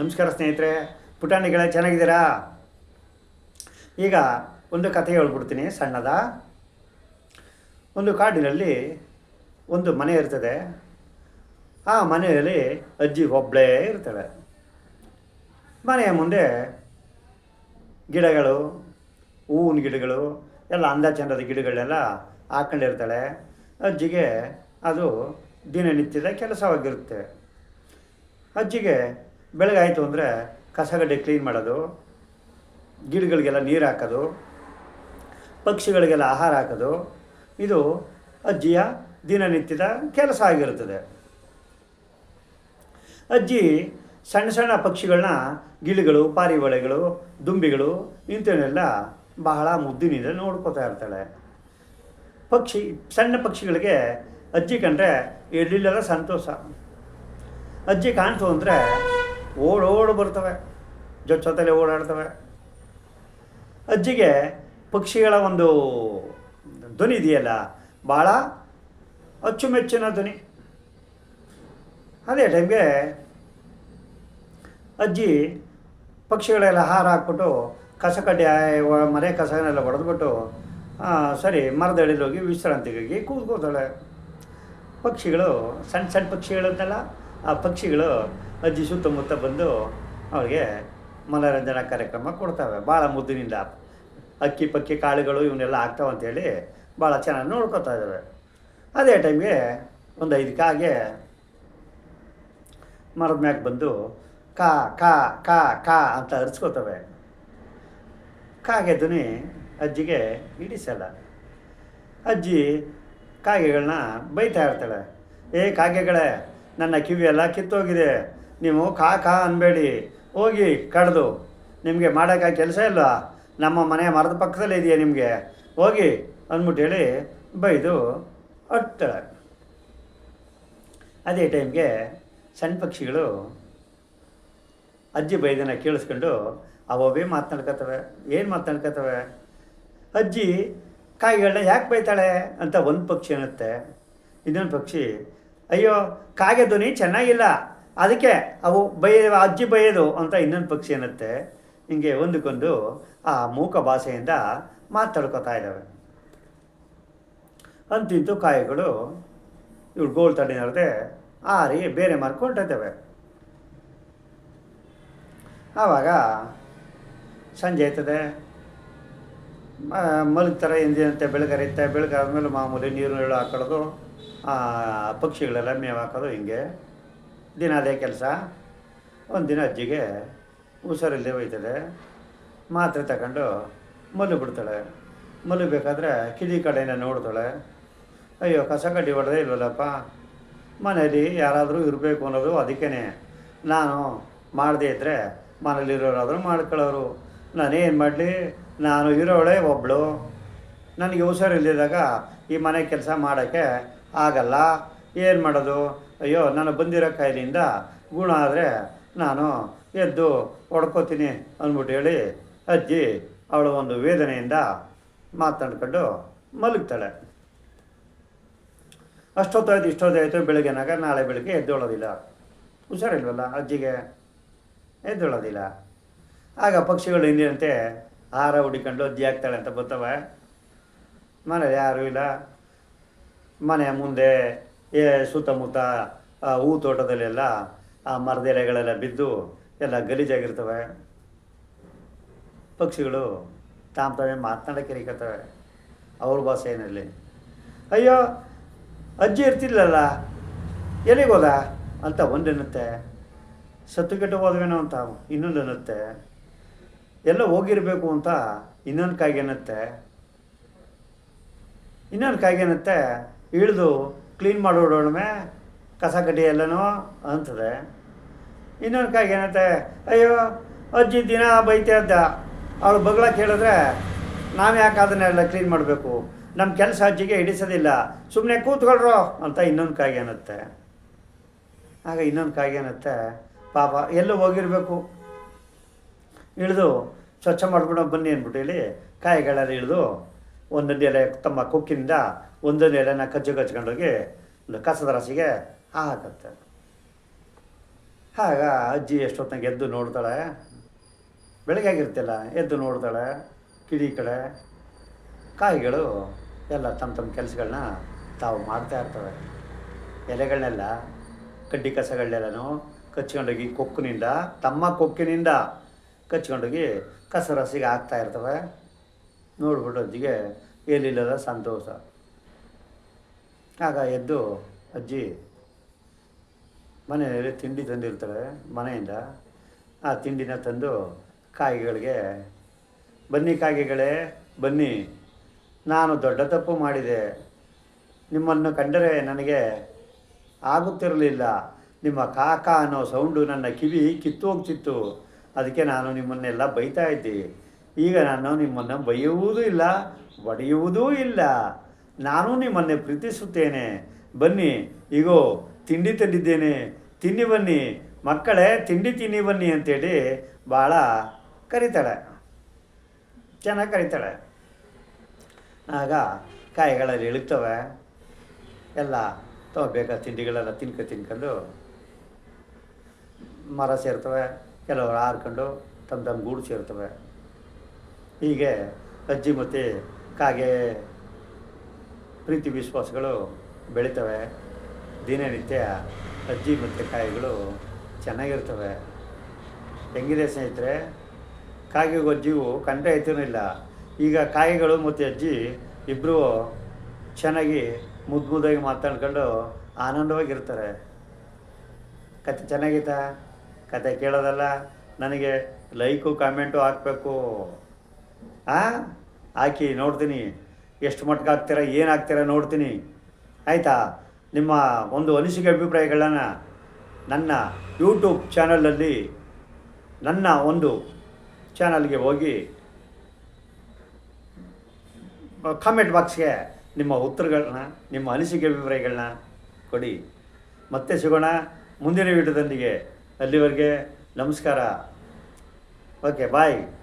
ನಮಸ್ಕಾರ ಸ್ನೇಹಿತರೆ, ಪುಟಾಣಿಗಳೇ, ಚೆನ್ನಾಗಿದ್ದೀರಾ? ಈಗ ಒಂದು ಕಥೆ ಹೇಳ್ಬಿಡ್ತೀನಿ ಸಣ್ಣದ. ಒಂದು ಕಾಡಿನಲ್ಲಿ ಒಂದು ಮನೆ ಇರ್ತದೆ. ಆ ಮನೆಯಲ್ಲಿ ಅಜ್ಜಿ ಒಬ್ಬಳೇ ಇರ್ತಾಳೆ ಮನೆಯ ಮುಂದೆ ಗಿಡಗಳು, ಹೂವಿನ ಗಿಡಗಳು, ಎಲ್ಲ ಅಂದ ಚಂದದ ಗಿಡಗಳನ್ನೆಲ್ಲ ಹಾಕೊಂಡಿರ್ತಾಳೆ ಅಜ್ಜಿಗೆ ಅದು ದಿನನಿತ್ಯದ ಕೆಲಸವಾಗಿರುತ್ತೆ. ಅಜ್ಜಿಗೆ ಬೆಳಗಾಯಿತು ಅಂದರೆ ಕಸಗಡ್ಡೆ ಕ್ಲೀನ್ ಮಾಡೋದು, ಗಿಡಗಳಿಗೆಲ್ಲ ನೀರು ಹಾಕೋದು, ಪಕ್ಷಿಗಳಿಗೆಲ್ಲ ಆಹಾರ ಹಾಕೋದು. ಇದು ಅಜ್ಜಿಯ ದಿನನಿತ್ಯದ ಕೆಲಸ ಆಗಿರುತ್ತದೆ. ಅಜ್ಜಿ ಸಣ್ಣ ಸಣ್ಣ ಪಕ್ಷಿಗಳನ್ನ ಗಿಳಿಗಳು ಪಾರಿವಾಳೆಗಳು ದುಂಬಿಗಳು ಇಂಥವನ್ನೆಲ್ಲ ಬಹಳ ಮುದ್ದಿನಿಂದ ನೋಡ್ಕೋತಾ ಇರ್ತಾಳೆ. ಪಕ್ಷಿ, ಸಣ್ಣ ಪಕ್ಷಿಗಳಿಗೆ ಅಜ್ಜಿ ಕಂಡ್ರೆ ಎಲ್ಲಿಲ್ಲದ ಸಂತೋಷ. ಅಜ್ಜಿ ಕಾಣ್ತು ಅಂದರೆ ಓಡೋಡು ಬರ್ತವೆ ಜೊತೆ ಓಡಾಡ್ತವೆ. ಅಜ್ಜಿಗೆ ಪಕ್ಷಿಗಳ ಒಂದು ಧ್ವನಿ ಇದೆಯಲ್ಲ ಭಾಳ ಅಚ್ಚುಮೆಚ್ಚಿನ ಧ್ವನಿ. ಅದೇ ಟೈಮ್ಗೆ ಅಜ್ಜಿ ಪಕ್ಷಿಗಳೆಲ್ಲ ಹಾರ ಹಾಕ್ಬಿಟ್ಟು ಕಸ ಕಡ್ಡಿ ಮನೆ ಕಸನೆಲ್ಲ ಹೊಡೆದ್ಬಿಟ್ಟು ಸರಿ ಮರದಡಿಲಿ ಹೋಗಿ ವಿಶ್ರಾಂತಿಗಾಗಿ ಕೂತ್ಕೋತಾಳೆ ಪಕ್ಷಿಗಳು ಸಣ್ಣ ಸಣ್ಣ ಪಕ್ಷಿಗಳನ್ನೆಲ್ಲ ಆ ಪಕ್ಷಿಗಳು ಅಜ್ಜಿ ಸುತ್ತಮುತ್ತ ಬಂದು ಅವ್ರಿಗೆ ಮನೋರಂಜನಾ ಕಾರ್ಯಕ್ರಮ ಕೊಡ್ತವೆ. ಭಾಳ ಮುದ್ದಿನಿಂದ ಅಕ್ಕಿ ಪಕ್ಕಿ ಕಾಳುಗಳು ಇವನ್ನೆಲ್ಲ ಆಗ್ತಾವೆ ಭಾಳ ಚೆನ್ನಾಗಿ ನೋಡ್ಕೊತಾ ಇದ್ದಾವೆ ಅದೇ ಟೈಮ್ಗೆ ಒಂದು ಐದು ಕಾಗೆ ಮರದ ಮ್ಯಾಗ ಬಂದು ಕಾ ಕಾ ಕಾ ಕಾ ಅಂತ ಅರ್ಚ್ಕೋತವೆ ಕಾಗೆ ಧ್ವನಿ ಅಜ್ಜಿಗೆ ಹಿಡಿಸಲ್ಲ. ಅಜ್ಜಿ ಕಾಗೆಗಳನ್ನ ಬೈತಾ ಇರ್ತಾಳೆ. ಏ ಕಾಗೆಗಳೇ, ನನ್ನ ಕಿವಿಯೆಲ್ಲ ಕಿತ್ತೋಗಿದೆ. ನೀವು ಕಾ ಕಾ ಅನ್ಬೇಡಿ. ಹೋಗಿ ಕಡ್ದು. ನಿಮಗೆ ಮಾಡೋಕ್ಕೆ ಕೆಲಸ ಇಲ್ಲ ನಮ್ಮ ಮನೆ ಮರದ ಪಕ್ಕದಲ್ಲೇ ಇದೆಯಾ ನಿಮಗೆ? ಹೋಗಿ ಅಂದ್ಬಿಟ್ಟು ಹೇಳಿ ಬೈದು ಅಟ್ತಾಳೆ ಅದೇ ಟೈಮ್ಗೆ ಸಣ್ಣ ಪಕ್ಷಿಗಳು ಅಜ್ಜಿ ಬೈದನ ಕೇಳಿಸ್ಕೊಂಡು ಅವೇ ಮಾತನಾಡ್ಕೊತವೆ ಏನು ಮಾತನಾಡ್ಕೊತವೆ ಅಜ್ಜಿ ಕಾಯಿಗಳನ್ನ ಯಾಕೆ ಬೈತಾಳೆ ಅಂತ ಒಂದು ಪಕ್ಷಿ ಅನ್ನುತ್ತೆ. ಇನ್ನೊಂದು ಪಕ್ಷಿ, ಅಯ್ಯೋ ಕಾಗೆ ಧ್ವನಿ ಚೆನ್ನಾಗಿಲ್ಲ. ಅದಕ್ಕೆ ಅವು ಬಯ ಅಜ್ಜಿ ಬಯ್ಯೋದು ಅಂತ ಇನ್ನೊಂದು ಪಕ್ಷಿ ಅನ್ನತ್ತೆ ಹಿಂಗೆ ಒಂದಕ್ಕೊಂದು ಆ ಮೂಕ ಭಾಷೆಯಿಂದ ಮಾತಾಡ್ಕೊತಾ ಇದ್ದಾವೆ. ಅಂತಿಂತು ಕಾಯಿಗಳು ಇವ್ರು ಗೋಲ್ ತಡಿ ಆ ಆರಿ ಬೇರೆ ಮಾರ್ಕೊಂಡಿದ್ದಾವೆ ಆವಾಗ ಸಂಜೆ ಆಯ್ತದೆ. ಮಲಗ್ತಾರೆ ಎಂದಿನಂತೆ ಬೆಳಗರಿತ್ತೆ ಬೆಳಗಾದ್ಮೇಲೆ ಮಾಮೂಲಿ ನೀರು ಹಾಕೊಳ್ಳೋದು ಪಕ್ಷಿಗಳೆಲ್ಲ ಮೇವು ಹಾಕೋದು ಹಿಂಗೆ. ದಿನ ಅದೇ ಕೆಲಸ. ದಿನ ಅಜ್ಜಿಗೆ ಹುಷಾರಿಲ್ಲದೆ ಹೋಯ್ತದೆ. ಮಾತ್ರೆ ತಗೊಂಡು ಮಲ್ಲು ಬಿಡ್ತಾಳೆ. ಮಲಗಬೇಕಾದ್ರೆ ಕಿಡಿ ಕಡೆಯಿಂದ ನೋಡ್ತಾಳೆ. ಅಯ್ಯೋ, ಕಸ ಕಡ್ಡಿ ಹೊಡೆದೇ ಇಲ್ವಲ್ಲಪ್ಪ. ಮನೇಲಿ ಯಾರಾದರೂ ಇರಬೇಕು ಅನ್ನೋದು ಅದಕ್ಕೇ ನಾನು ಮಾಡದೇ ಇದ್ದರೆ ಮನೇಲಿರೋರಾದರೂ ಮಾಡ್ಕೊಳ್ಳೋರು. ನಾನೇನು ಮಾಡಲಿ? ನಾನು ಇರೋಳೆ ಒಬ್ಬಳು ನನಗೆ ಹುಷಾರಿಲ್ಲದಾಗ ಈ ಮನೆ ಕೆಲಸ ಮಾಡೋಕ್ಕೆ ಆಗಲ್ಲ. ಏನು ಮಾಡೋದು? ಅಯ್ಯೋ, ನಾನು ಬಂದಿರೋ ಕಾಯಿಲೆಯಿಂದ ಗುಣ ಆದರೆ ನಾನು ಎದ್ದು ಹೊಡ್ಕೋತೀನಿ ಅಂದ್ಬಿಟ್ಟು ಹೇಳಿ ಅಜ್ಜಿ ಅವಳು ಒಂದು ವೇದನೆಯಿಂದ ಮಾತಾಡ್ಕೊಂಡು ಮಲಗ್ತಾಳೆ. ಅಷ್ಟೊತ್ತಾಯ್ತು, ಇಷ್ಟೊತ್ತಾಯ್ತು ಬೆಳಗ್ಗೆನಾಗ ನಾಳೆ ಬೆಳಗ್ಗೆ ಎದ್ದೇಳೋದಿಲ್ಲ. ಹುಷಾರಿಲ್ವಲ್ಲ ಅಜ್ಜಿಗೆ? ಎದ್ದೇಳೋದಿಲ್ಲ. ಆಗ ಪಕ್ಷಿಗಳು ಹಿಂದಿನಂತೆ ಆಹಾರ ಹುಡಿಕೊಂಡು ಅಜ್ಜಿ ಆಗ್ತಾಳೆ ಅಂತ ಬರ್ತವೆ ಮನೇಲಿ ಯಾರೂ ಇಲ್ಲ. ಮನೆಯ ಮುಂದೆ ಸುತ್ತಮುತ್ತ ಹೂ ತೋಟದಲ್ಲೆಲ್ಲ ಆ ಮರದ ಎಲೆಗಳೆಲ್ಲ ಬಿದ್ದು ಎಲ್ಲ ಗಲೀಜಾಗಿರ್ತವೆ. ಪಕ್ಷಿಗಳು ತಾಮ್ ತಾವೇ ಮಾತನಾಡೋಕೆ ಇರಿಕತ್ತವೆ ಅವ್ರ ಭಾಷೆಯಲ್ಲಿ ಅಯ್ಯೋ, ಅಜ್ಜಿ ಇರ್ತಿಲ್ಲಲ್ಲ ಎಲ್ಲಿಗೆ ಹೋದ? ಅಂತ ಒಂದು ಅನ್ನುತ್ತೆ ಸತ್ತು ಕೆಟ್ಟು ಹೋದ್ವೇನೋ ಅಂತ ಇನ್ನೊಂದು ಅನ್ನತ್ತೆ. ಎಲ್ಲ ಹೋಗಿರಬೇಕು ಅಂತ ಇನ್ನೊಂದು ಕಾಯಿಗೆ ಅನ್ನುತ್ತೆ. ಇನ್ನೊಂದು ಕಾಯಿಗೆ ಅನ್ನತ್ತೆ, ಇಳಿದು ಕ್ಲೀನ್ ಮಾಡೋಡೋಣಮೆ ಕಸ, ಕಡ್ಡಿ ಎಲ್ಲನೂ ಅಂತದೆ ಇನ್ನೊಂದು ಕಾಯಿ ಏನತ್ತೆ ಅಯ್ಯೋ, ಅಜ್ಜಿ ದಿನ ಬೈತಾ ಇದ್ದ ಅವಳು ಬಗ್ಲ ಕೇಳಿದ್ರೆ ನಾವು ಯಾಕೆ ಅದನ್ನೆಲ್ಲ ಕ್ಲೀನ್ ಮಾಡಬೇಕು? ನಮ್ಮ ಕೆಲಸ ಅಜ್ಜಿಗೆ ಹಿಡಿಸೋದಿಲ್ಲ. ಸುಮ್ಮನೆ ಕೂತ್ಕೊಳ್ರೋ ಅಂತ ಇನ್ನೊಂದು ಕಾಯಿ ಅನ್ನತ್ತೆ ಆಗ ಇನ್ನೊಂದು ಕಾಯಿ ಏನತ್ತೆ? ಪಾಪ ಎಲ್ಲೂ ಹೋಗಿರಬೇಕು. ಇಳಿದು ಸ್ವಚ್ಛ ಮಾಡ್ಬಿಡೋ ಬನ್ನಿ ಅಂದ್ಬಿಟ್ಟು ಹೇಳಿ ಕಾಯಿಗಳಲ್ಲಿ ಇಳಿದು ಒಂದೊಂದು ಎಲೆ ತಮ್ಮ ಕೊಕ್ಕಿನಿಂದ ಒಂದೊಂದು ಎಲೆನ ಕಜ್ಜು ಕಚ್ಕೊಂಡೋಗಿ ಒಂದು ಕಸದ ರಾಶಿಗೆ ಹಾಕತ್ತೆ. ಆಗ ಅಜ್ಜಿ ಎಷ್ಟೊತ್ತಂಗೆ ಎದ್ದು ನೋಡ್ತಾಳೆ, ಬೆಳಗ್ಗೆ ಆಗಿರ್ತಿಲ್ಲ, ಎದ್ದು ನೋಡ್ತಾಳೆ, ಕಿಡಿ ಕಡೆ, ಕಾಯಿಗಳು ಎಲ್ಲ ತಮ್ಮ ತಮ್ಮ ಕೆಲಸಗಳನ್ನ ತಾವು ಮಾಡ್ತಾ ಇರ್ತವೆ. ಎಲೆಗಳನ್ನೆಲ್ಲ ಕಡ್ಡಿ ಕಸಗಳನ್ನೆಲ್ಲನೂ ಕಚ್ಕೊಂಡೋಗಿ ಕೊಕ್ಕಿನಿಂದ, ತಮ್ಮ ಕೊಕ್ಕಿನಿಂದ ಕಚ್ಕೊಂಡೋಗಿ ಕಸ ರಸಿಗೆ ಹಾಕ್ತಾ ಇರ್ತವೆ. ನೋಡ್ಬಿಟ್ಟು ಏಲಿಲ್ಲದ ಎಲ್ಲಿಲ್ಲದ ಸಂತೋಷ. ಆಗ ಎದ್ದು ಅಜ್ಜಿ ಮನೆಯಲ್ಲಿ ತಿಂಡಿ ತಂದಿರ್ತಾರೆ ಮನೆಯಿಂದ. ಆ ತಿಂಡಿನ ತಂದು ಕಾಯಿಗಳಿಗೆ, ಬನ್ನಿ ಕಾಯಿಗಳೇ, ಬನ್ನಿ, ನಾನು ದೊಡ್ಡ ತಪ್ಪು ಮಾಡಿದೆ. ನಿಮ್ಮನ್ನು ಕಂಡರೆ ನನಗೆ ಆಗುತ್ತಿರಲಿಲ್ಲ. ನಿಮ್ಮ ಕಾಕ ಅನ್ನೋ ಸೌಂಡು ನನ್ನ ಕಿವಿ ಕಿತ್ತು ಹೋಗ್ತಿತ್ತು ಅದಕ್ಕೆ ನಾನು ನಿಮ್ಮನ್ನೆಲ್ಲ ಬೈತಾ ಇದ್ದೆ. ಈಗ ನಾನು ನಿಮ್ಮನ್ನು ಬೈಯುವುದೂ ಇಲ್ಲ ಒಡೆಯುವುದೂ ಇಲ್ಲ. ನಾನು ನಿಮ್ಮನ್ನೇ ಪ್ರೀತಿಸುತ್ತೇನೆ. ಬನ್ನಿ ಈಗೋ ತಿಂಡಿ ತಂದಿದ್ದೇನೆ. ತಿನ್ನಿ ಬನ್ನಿ. ಮಕ್ಕಳೇ, ತಿಂಡಿ ತಿನ್ನಿ ಬನ್ನಿ ಅಂತೇಳಿ ಭಾಳ ಕರೀತಾಳೆ. ಚೆನ್ನಾಗಿ ಕರೀತಾಳೆ. ಆಗ ಕಾಯಿಗಳಲ್ಲಿ ಇಳುತ್ತವೆ ಎಲ್ಲ ತಗೋಬೇಕಾದ ತಿಂಡಿಗಳೆಲ್ಲ ತಿನ್ಕೊ ತಿನ್ಕೊಂಡು ಮರ ಸೇರ್ತವೆ. ಕೆಲವರು ಹಾರ್ಕೊಂಡು ತಮ್ಮ ತಮ್ಮ ಗೂಡು ಸೇರ್ತವೆ. ಹೀಗೆ ಅಜ್ಜಿ ಮತ್ತು ಕಾಗೆ, ಪ್ರೀತಿ ವಿಶ್ವಾಸಗಳು ಬೆಳಿತವೆ. ದಿನನಿತ್ಯ ಅಜ್ಜಿ ಮತ್ತು ಕಾಯಿಗಳು ಚೆನ್ನಾಗಿರ್ತವೆ. ಹೆಂಗಿದೆ ಸ್ನೇಹಿತರೆ? ಕಾಗೆಗೂ ಅಜ್ಜಿಗೂ ಕಂಡ ಇಲ್ಲ. ಈಗ ಕಾಯಿಗಳು ಮತ್ತು ಅಜ್ಜಿ ಇಬ್ಬರು ಚೆನ್ನಾಗಿ ಮುದ್ದು ಮುದ್ದಾಗಿ ಮಾತಾಡ್ಕೊಂಡು ಆನಂದವಾಗಿರ್ತಾರೆ. ಕತೆ ಚೆನ್ನಾಗಿತ್ತಾ ಕತೆ ಕೇಳೋದಲ್ಲ? ನನಗೆ ಲೈಕು, ಕಾಮೆಂಟು ಹಾಕಬೇಕು. ಆ? ಹಾಕಿ ನೋಡ್ತೀನಿ, ಎಷ್ಟು ಮಟ್ಟಿಗೆ ಹಾಕ್ತೀರಾ ಏನು ಹಾಕ್ತೀರಾ ನೋಡ್ತೀನಿ. ಆಯಿತಾ? ನಿಮ್ಮ ಒಂದು ಅನಿಸಿಕೆ ಅಭಿಪ್ರಾಯಗಳನ್ನು ನನ್ನ ಯೂಟ್ಯೂಬ್ ಚಾನಲಲ್ಲಿ, ನನ್ನ ಒಂದು ಚಾನಲ್ಗೆ ಹೋಗಿ ಕಾಮೆಂಟ್ ಬಾಕ್ಸ್ಗೆ ನಿಮ್ಮ ಉತ್ತರಗಳನ್ನ, ನಿಮ್ಮ ಅನಿಸಿಕೆ ಅಭಿಪ್ರಾಯಗಳನ್ನ ಕೊಡಿ. ಮತ್ತೆ ಸಿಗೋಣ ಮುಂದಿನ ವಿಡಿಯೋದೊಂದಿಗೆ. ಅಲ್ಲಿವರೆಗೆ ನಮಸ್ಕಾರ. Okay bye